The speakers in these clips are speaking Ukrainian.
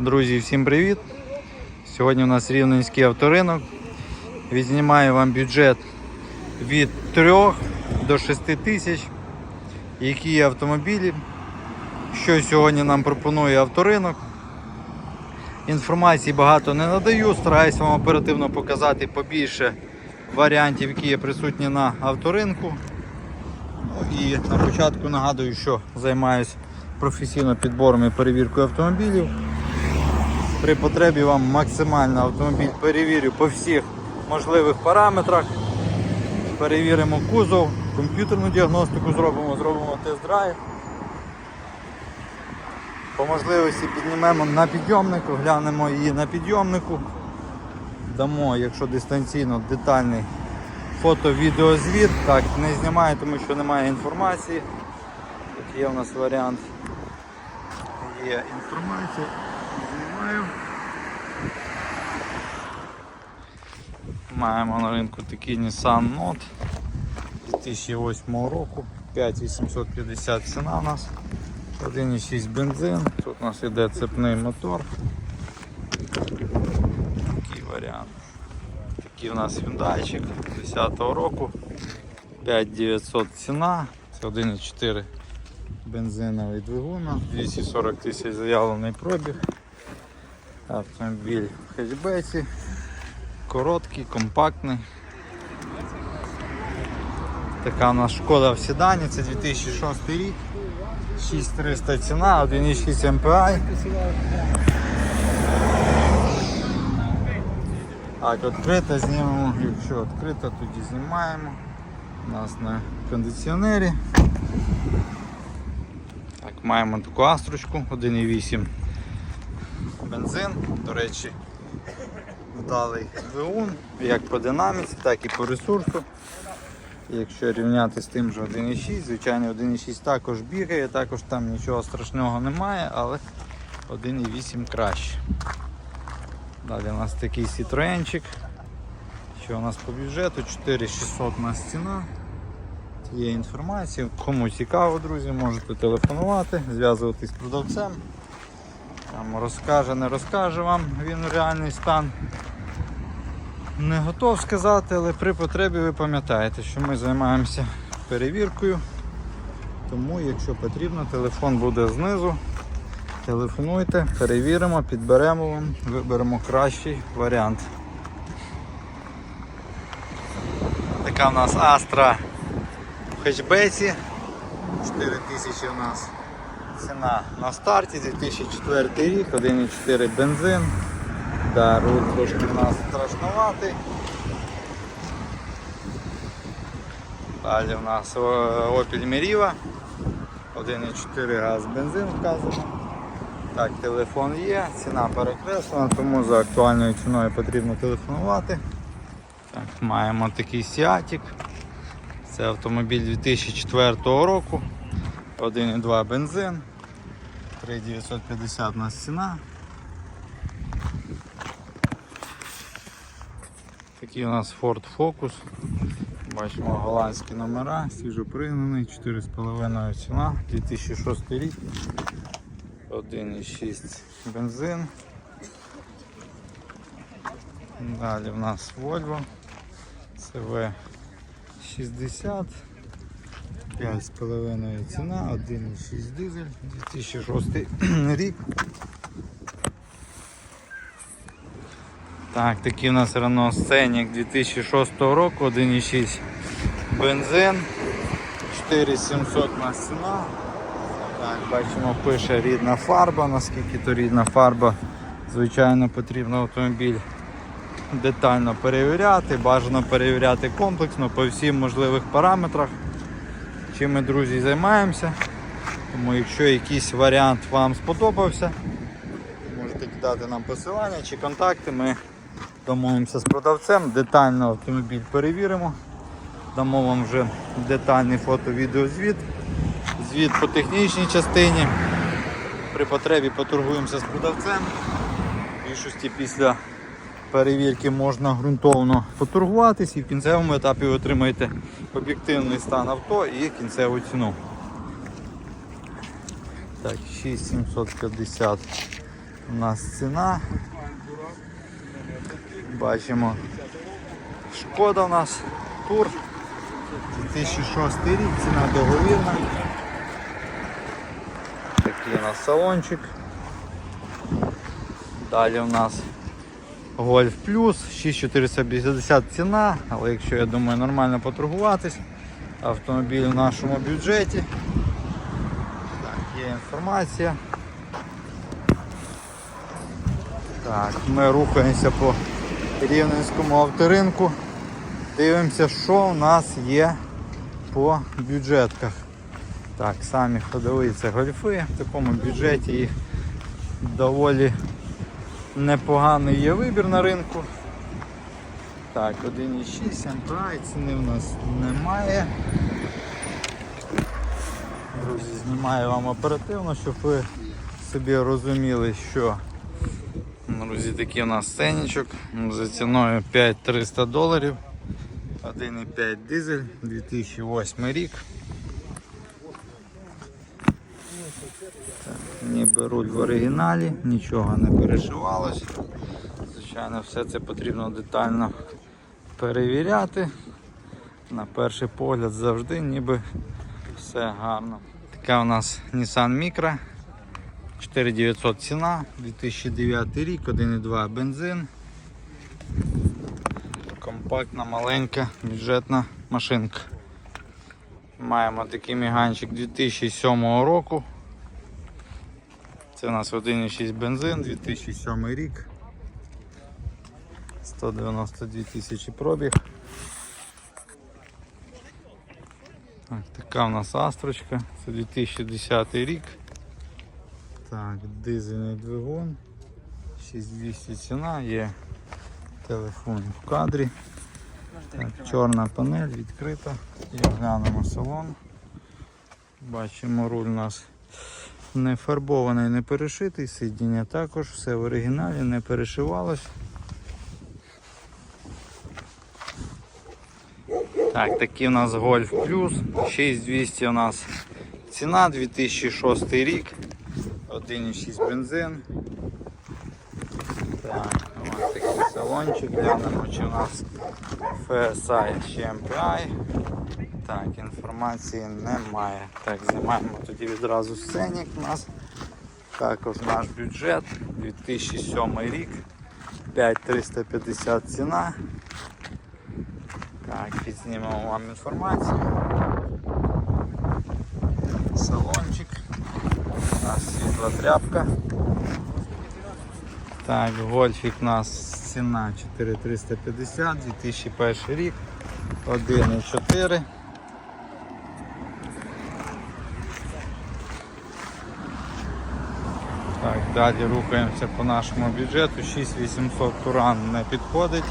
Друзі, всім привіт! Сьогодні у нас рівненський авторинок. Відзнімаю вам бюджет від 3 до 6 тисяч. Які автомобілі, що сьогодні нам пропонує авторинок. Інформації багато не надаю, стараюся вам оперативно показати побільше варіантів, які є присутні на авторинку. Ну, І на початку нагадую, що займаюся професійно підбором і перевіркою автомобілів. При потребі вам максимально автомобіль перевірю по всіх можливих параметрах. Перевіримо кузов, комп'ютерну діагностику зробимо, зробимо тест-драйв. По можливості піднімемо на підйомнику, глянемо її на підйомнику. Дамо, якщо дистанційно, детальний фото-відеозвіт. Так, не знімаю, тому що немає інформації. Тут є у нас варіант. Є інформація. Знімаю. Маємо на ринку такий Nissan Note 2008 року. 5850 ціна у нас. 1,6 бензин. Тут у нас іде цепний мотор. Такий варіант. Такий у нас Hyundai 10 року. 5900 ціна. Це 1,4 бензиновий двигун. 240 тисяч заявлений пробіг. Автомобіль в хетчбеці. Короткий, компактний. Така у нас шкода в седані, це 2006 рік. 6300 ціна, 1,6 MPI. Так, відкрито знімемо, якщо відкрито, тоді знімаємо. У нас на кондиціонері. Так, маємо таку астрочку 1,8 бензин, до речі, вдалий двигун, як по динаміці, так і по ресурсу. Якщо рівняти з тим же 1,6, звичайно 1,6 також бігає, також там нічого страшного немає, але 1,8 краще. Далі у нас такий Citroenчик. Що у нас по бюджету? 4600 у нас. Є інформація. Кому цікаво, друзі, можете телефонувати, зв'язуватись з продавцем. Там розкаже, не розкаже вам він реальний стан. Не готов сказати, але при потребі ви пам'ятаєте, що ми займаємося перевіркою. Тому, якщо потрібно, телефон буде знизу. Телефонуйте, перевіримо, підберемо вам, виберемо кращий варіант. Така в нас Astra в хетчбеці. 4 тисячі у нас ціна на старті, 2004 рік, 1,4 бензин. Да, руль трошки в нас страшноватий. Далі в нас о, Opel Meriva. 1,4 газ бензин вказано. Так, телефон є, ціна перекреслена, тому за актуальною ціною потрібно телефонувати. Так, Маємо такий Сіатік. Це автомобіль 2004 року. 1,2 бензин. 3950 у нас ціна. Такий у нас Ford Focus. Бачимо голландські номера, свіжопригнаний, 4,5 ціна, 2006 рік. 1,6 бензин. Далі в нас Volvo CV 60. 5,5 ціна, 1,6 дизель, 2006 рік. Так, такий у нас Renault Scenic 2006 року, 1,6 бензин, 4700 у нас ціна. Так, бачимо, пише рідна фарба, наскільки то рідна фарба, звичайно, потрібно автомобіль детально перевіряти, бажано перевіряти комплексно по всім можливих параметрах. Чим ми, друзі, займаємося. Тому якщо якийсь варіант вам сподобався, можете кидати нам посилання чи контакти, ми домовимося з продавцем, детально автомобіль перевіримо, дамо вам вже детальний фото-відеозвіт, звіт по технічній частині. При потребі поторгуємося з продавцем. Більшості після перевірки можна ґрунтовно поторгуватись і в кінцевому етапі ви отримаєте об'єктивний стан авто і кінцеву ціну. Так, 6750 у нас ціна. Бачимо. Шкода у нас тур. 2006 рік, ціна договірна. Такий у нас салончик. Далі у нас Golf Plus 6450 ціна, але якщо я думаю нормально поторгуватись, автомобіль в нашому бюджеті. Так, є інформація. Так, ми рухаємося по Рівненському авторинку. Дивимося, що у нас є по бюджетках. Так, самі ходові це гольфи. В такому бюджеті їх доволі непоганий є вибір на ринку. Так, 1,6 МПА і ціни в нас немає. Друзі, знімаю вам оперативно, щоб ви собі розуміли, що друзі, такий у нас сценічок за ціною 5300 доларів. 1,5 дизель, 2008 рік. Ніби руль в оригіналі, нічого не перешивалось. Звичайно, все це потрібно детально перевіряти. На перший погляд завжди ніби все гарно. Така у нас Nissan Micra. 4900 ціна, 2009 рік, 1,2 бензин. Компактна, маленька, бюджетна машинка. Маємо такий міганчик 2007 року. Це у нас 1,6 бензин, 2007 рік. 192 тисячі пробіг. Так, така у нас астрочка, це 2010 рік. Так, дизельний двигун, 6200 ціна, є телефон в кадрі. Так, чорна панель відкрита. І оглянемо салон. Бачимо, руль у нас не фарбований, не перешитий, сидіння також, все в оригіналі, не перешивалось. Так, такий у нас Golf Plus, 6200 у нас ціна, 2006 рік, 1,6 бензин. такий салончик, глянемо, чи у нас FSI чи MPI. Так, інформації немає. Так, знімаємо тоді відразу сценік у нас. Також наш бюджет 2007 рік. 5350 ціна. Так, підзнімемо вам інформацію. Салончик. У нас світла тряпка. Так, гольфік у нас ціна 4350, 2001 рік, 1,4. Так, далі рухаємося по нашому бюджету. 6800 туран не підходить.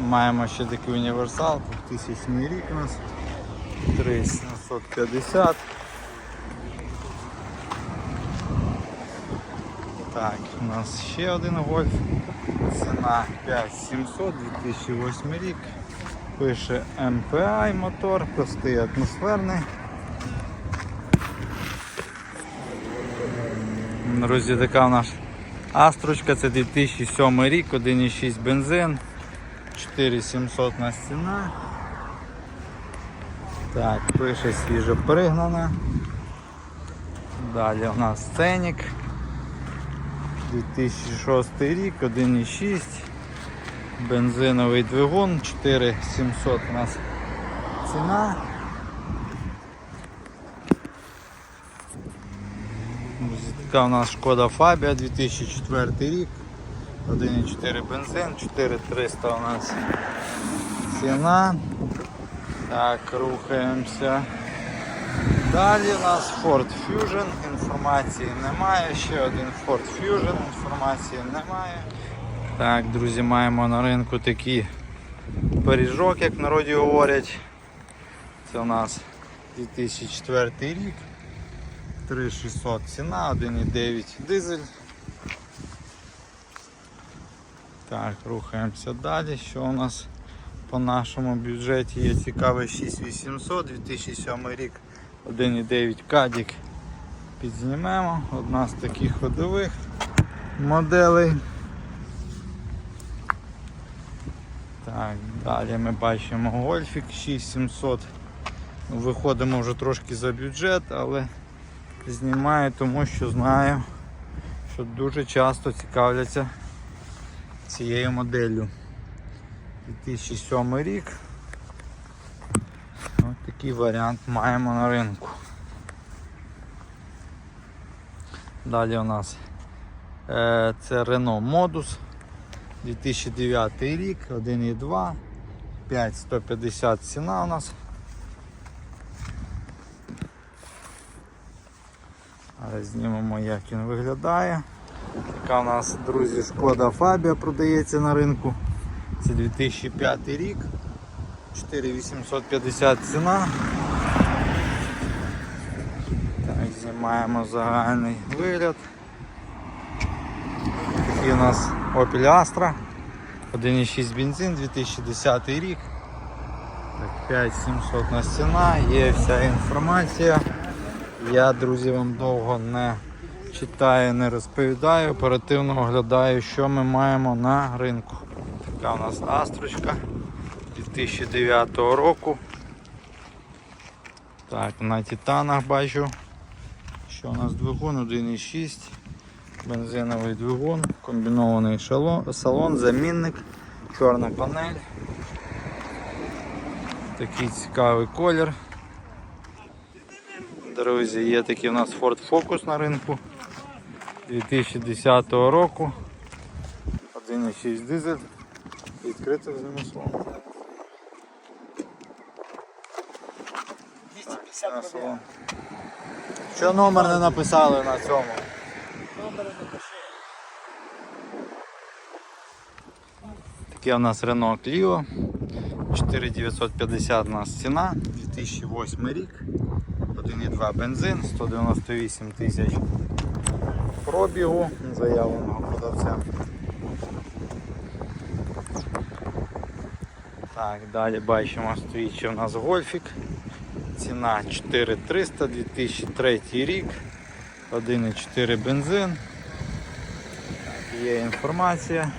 Маємо ще такий універсал, 2000 рік у нас. 3750. Так, у нас ще один гольф. Ціна 5700, 2008 рік. Пише MPI мотор, простий атмосферний. Друзі, така у нас Астрочка, це 2007 рік, 1,6 бензин, 4700 на стіна. Так, пише свіжо пригнана. Далі у нас сценік. 2006 рік, 1,6, бензиновий двигун, 4700 у нас ціна. Така у нас шкода Фабія 2004 рік, 1,4 бензин, 4300 у нас ціна. Так, рухаємося. Далі у нас Ford Fusion, інформації немає, ще один Ford Fusion, інформації немає. Так, друзі, маємо на ринку такий пиріжок, як в народі говорять. Це у нас 2004 рік. 3600 ціна, 1,9 дизель. Так, рухаємося далі. Що у нас по нашому бюджеті є цікавий 6800, 2007 рік, 1,9 кадік. Підзнімемо. Одна з таких ходових. моделей. Так, далі ми бачимо гольфік 6700. Ну, Виходимо вже трошки за бюджет, але знімаю, тому що знаю, що дуже часто цікавляться цією моделлю. 2007 рік. Такий варіант маємо на ринку. Далі у нас е, це Renault Modus 2009 рік, 1.2, 5150 ціна у нас. Але знімемо як він виглядає. Така у нас, друзі, шкода Фабія продається на ринку. Це 2005 рік. 4850 ціна. Так, знімаємо загальний вигляд. Такий у нас Opel Astra. 1,6 бензин, 2010 рік. Так, 5700 на стіна, є вся інформація. Я, друзі, вам довго не читаю, не розповідаю, оперативно оглядаю, що ми маємо на ринку. Така у нас астрочка 2009 року. Так, на титанах бачу, що у нас двигун 1,6, бензиновий двигун, комбінований шалон, салон, замінник, чорна панель. Такий цікавий колір. Друзі, є такий у нас Ford Focus на ринку 2010 року. 1,6 дизель. Відкритий заміслом. На салон. Що номер не написали на цьому? Номер напиши. Таке у нас Renault Clio 4950 у нас ціна, 2008 рік, 1,2 бензин, 198 тисяч пробігу заявленого продавцем. Так, далі бачимо, стоїть ще у нас гольфік. Ціна 4300, 2003 рік, 1,4 бензин. Є інформація.